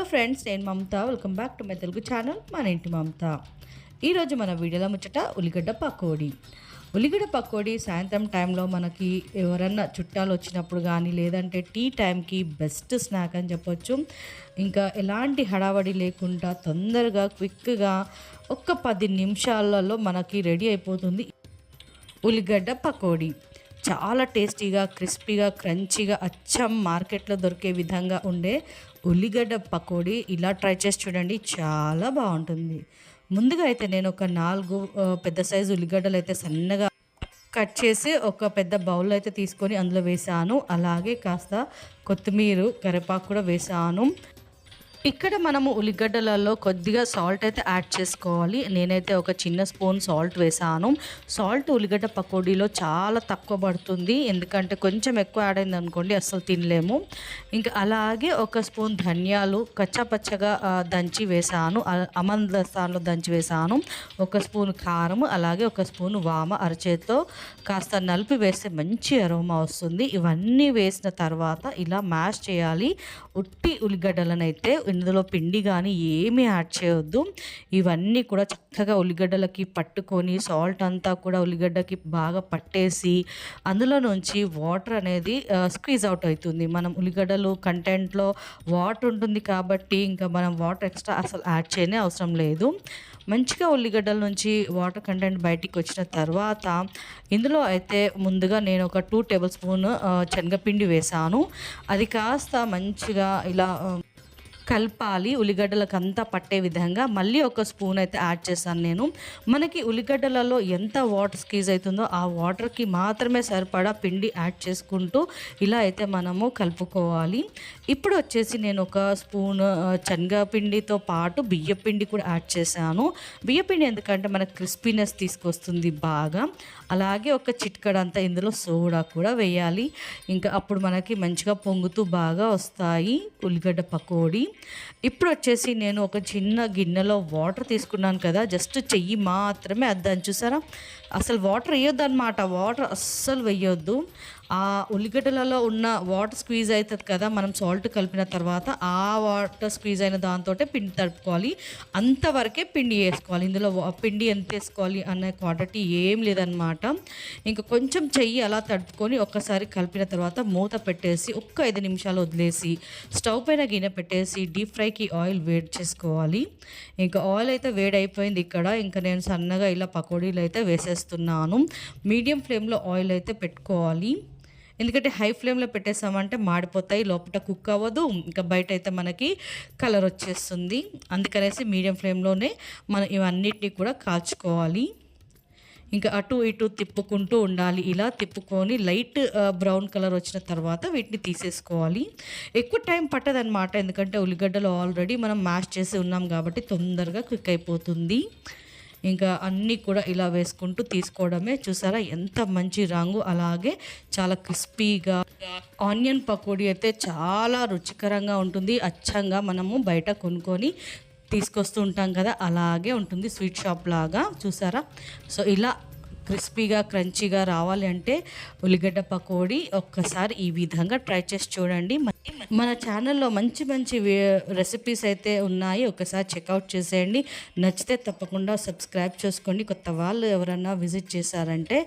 Hello friends నేను Mamata. Welcome back to my Telugu channel మన ఇంటి మమత. ఈరోజు మన వీడియోలో ముచ్చట ఉల్లిగడ్డ పకోడీ. ఉల్లిగడ్డ పకోడీ సాయంత్రం టైంలో మనకి ఎవరన్నా చుట్టాలు వచ్చినప్పుడు కానీ లేదంటే టీ టైంకి బెస్ట్ స్నాక్ అని చెప్పొచ్చు. ఇంకా ఎలాంటి హడావడి లేకుండా తొందరగా క్విక్గా ఒక్క పది నిమిషాలలో మనకి రెడీ అయిపోతుంది ఉల్లిగడ్డ పకోడీ. చాలా టేస్టీగా క్రిస్పీగా క్రంచీగా అచ్చం మార్కెట్లో దొరికే విధంగా ఉండే ఉల్లిగడ్డ పకోడీ ఇలా ట్రై చేసి చూడండి చాలా బాగుంటుంది. ముందుగా అయితే నేను ఒక నాలుగు పెద్ద సైజు ఉల్లిగడ్డలు అయితే సన్నగా కట్ చేసి ఒక పెద్ద బౌల్ అయితే తీసుకొని అందులో వేసాను. అలాగే కాస్త కొత్తిమీర కరివేపాకు కూడా వేసాను. ఇక్కడ మనము ఉల్లిగడ్డలలో కొద్దిగా సాల్ట్ అయితే యాడ్ చేసుకోవాలి. నేనైతే ఒక చిన్న స్పూన్ సాల్ట్ వేసాను. సాల్ట్ ఉల్లిగడ్డ పకోడీలో చాలా తక్కువ పడుతుంది. ఎందుకంటే కొంచెం ఎక్కువ యాడ్ అయింది అనుకోండి అస్సలు తినలేము. ఇంకా అలాగే ఒక స్పూన్ ధనియాలు కచ్చాపచ్చగా దంచి వేసాను. అమంద స్థానంలో దంచి వేసాను. ఒక స్పూన్ కారం అలాగే ఒక స్పూన్ వామ అరచేతితో కాస్త నలిపి వేస్తే మంచి అరోమా వస్తుంది. ఇవన్నీ వేసిన తర్వాత ఇలా మ్యాష్ చేయాలి. ఉట్టి ఉల్లిగడ్డలనైతే అయితే ఇందులో పిండి కానీ ఏమీ యాడ్ చేయొద్దు. ఇవన్నీ కూడా చక్కగా ఉల్లిగడ్డలకి పట్టుకొని సాల్ట్ అంతా కూడా ఉల్లిగడ్డకి బాగా పట్టేసి అందులో నుంచి వాటర్ అనేది స్క్వీజ్ అవుట్ అవుతుంది. మనం ఉల్లిగడ్డలు కంటెంట్లో వాటర్ ఉంటుంది కాబట్టి ఇంకా మనం వాటర్ ఎక్స్ట్రా అసలు యాడ్ చేయనే అవసరం లేదు. మంచిగా ఉల్లిగడ్డల నుంచి వాటర్ కంటెంట్ బయటికి వచ్చిన తర్వాత ఇందులో అయితే ముందుగా నేను ఒక టూ టేబుల్ స్పూన్ శనగపిండి వేసాను. అది కాస్త మంచిగా ఇలా కలపాలి. ఉల్లిగడ్డలకు అంతా పట్టే విధంగా మళ్ళీ ఒక స్పూన్ అయితే యాడ్ చేశాను నేను. మనకి ఉల్లిగడ్డలలో ఎంత వాటర్ స్కీజ్ అవుతుందో ఆ వాటర్కి మాత్రమే సరిపడా పిండి యాడ్ చేసుకుంటూ ఇలా అయితే మనము కలుపుకోవాలి. ఇప్పుడు వచ్చేసి నేను ఒక స్పూన్ ఆ, శనగపిండితో పాటు బియ్యపిండి కూడా యాడ్ చేశాను. బియ్యపిండి ఎందుకంటే మనకు క్రిస్పీనెస్ తీసుకొస్తుంది బాగా. అలాగే ఒక చిట్కడంతా ఇందులో సోడా కూడా వేయాలి. ఇంకా అప్పుడు మనకి మంచిగా పొంగుతూ బాగా వస్తాయి ఉల్లిగడ్డ పకోడీ. ఇప్పుడు వచ్చేసి నేను ఒక చిన్న గిన్నెలో వాటర్ తీసుకున్నాను కదా జస్ట్ చెయ్యి మాత్రమే అద్దాను. చూసారా? అసలు వాటర్ వేయొద్దు అనమాట వాటర్ అస్సలు వేయొద్దు. ఆ ఉల్లిగడ్డలలో ఉన్న వాటర్ స్క్వీజ్ అవుతుంది కదా మనం సాల్ట్ కలిపిన తర్వాత ఆ వాటర్ స్క్వీజ్ అయిన దాంతో పిండి తడుపుకోవాలి. అంతవరకే పిండి వేసుకోవాలి. ఇందులో పిండి ఎంత వేసుకోవాలి అనే క్వాంటిటీ ఏం లేదనమాట ఇంకా కొంచెం చెయ్యి అలా తడుపుకొని ఒక్కసారి కలిపిన తర్వాత మూత పెట్టేసి ఒక్క ఐదు నిమిషాలు వదిలేసి స్టవ్ పైన గిన్నె పెట్టేసి డీప్ ఫ్రైకి ఆయిల్ వేడి చేసుకోవాలి. ఇంకా ఆయిల్ అయితే వేడి అయిపోయింది ఇక్కడ. ఇంకా నేను సన్నగా ఇలా పకోడీలు అయితే వేసేస్తున్నాను. మీడియం ఫ్లేమ్లో ఆయిల్ అయితే పెట్టుకోవాలి. ఎందుకంటే హై ఫ్లేమ్లో పెట్టేసామంటే మాడిపోతాయి లోపల కుక్ అవ్వదు. ఇంకా బయట అయితే మనకి కలర్ వచ్చేస్తుంది. అందుకనేసి మీడియం ఫ్లేమ్లోనే మనం ఇవన్నిటిని కూడా కాల్చుకోవాలి. ఇంకా అటు ఇటు తిప్పుకుంటూ ఉండాలి. ఇలా తిప్పుకొని లైట్ బ్రౌన్ కలర్ వచ్చిన తర్వాత వీటిని తీసేసుకోవాలి. ఎక్కువ టైం పట్టదనమాట ఎందుకంటే ఉల్లిగడ్డలు ఆల్రెడీ మనం మ్యాష్ చేసి ఉన్నాం కాబట్టి తొందరగా క్విక్ అయిపోతుంది. ఇంకా అన్నీ కూడా ఇలా వేసుకుంటూ తీసుకోవడమే. చూసారా ఎంత మంచి రంగు. అలాగే చాలా క్రిస్పీగా ఆనియన్ పకోడీ అయితే చాలా రుచికరంగా ఉంటుంది. అచ్చంగా మనము బయట కొనుక్కొని తీసుకొస్తూ ఉంటాం కదా అలాగే ఉంటుంది స్వీట్ షాప్ లాగా. చూసారా? సో ఇలా క్రిస్పీగా క్రంచీగా రావాలి అంటే ఉల్లిగడ్డ పకోడీ ఒక్కసారి ఈ విధంగా ట్రై చేసి చూడండి. మన ఛానల్లో మంచి మంచి రెసిపీస్ అయితే ఉన్నాయి. ఒకసారి చెక్అవుట్ చేసేయండి. నచ్చితే తప్పకుండా సబ్స్క్రైబ్ చేసుకోండి. కొత్త వాళ్ళు ఎవరన్నా విజిట్ చేశారంటే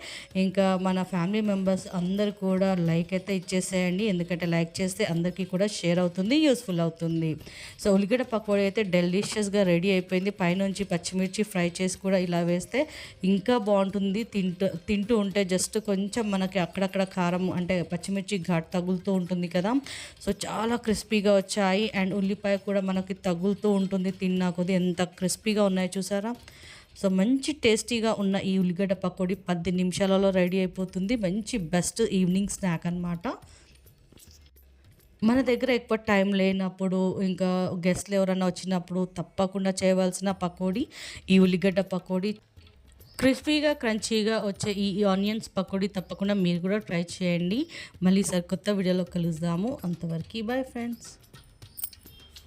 ఇంకా మన ఫ్యామిలీ మెంబర్స్ అందరు కూడా లైక్ అయితే ఇచ్చేసేయండి. ఎందుకంటే లైక్ చేస్తే అందరికీ కూడా షేర్ అవుతుంది యూస్ఫుల్ అవుతుంది. సో ఉల్లిగడ్డ పకోడీ అయితే డెలిషియస్గా రెడీ అయిపోయింది. పైనుంచి పచ్చిమిర్చి ఫ్రై చేసి కూడా ఇలా వేస్తే ఇంకా బాగుంటుంది. తింటూ తింటూ ఉంటే జస్ట్ కొంచెం మనకి అక్కడక్కడ కారం అంటే పచ్చిమిర్చి ఘాట్ తగులుతూ ఉంటుంది కదా. సో చాలా క్రిస్పీగా వచ్చాయి. అండ్ ఉల్లిపాయ కూడా మనకి తగులుతూ ఉంటుంది తిన్నా కొద్ది. ఎంత క్రిస్పీగా ఉన్నాయి చూసారా? సో మంచి టేస్టీగా ఉన్న ఈ ఉల్లిగడ్డ పకోడీ పది నిమిషాలలో రెడీ అయిపోతుంది. మంచి బెస్ట్ ఈవినింగ్ స్నాక్ అన్నమాట. మన దగ్గర ఎక్కువ టైం లేనప్పుడు ఇంకా గెస్ట్లు ఎవరైనా వచ్చినప్పుడు తప్పకుండా చేయవలసిన పకోడీ ఈ ఉల్లిగడ్డ పకోడీ. క్రిస్పీగా క్రంచీగా వచ్చే ఈ ఆనియన్స్ పకోడీ తప్పకుండా మీరు కూడా ట్రై చేయండి. మళ్ళీ సార్ కొత్త వీడియోలో కలుద్దాము. అంతవరకు బాయ్ ఫ్రెండ్స్.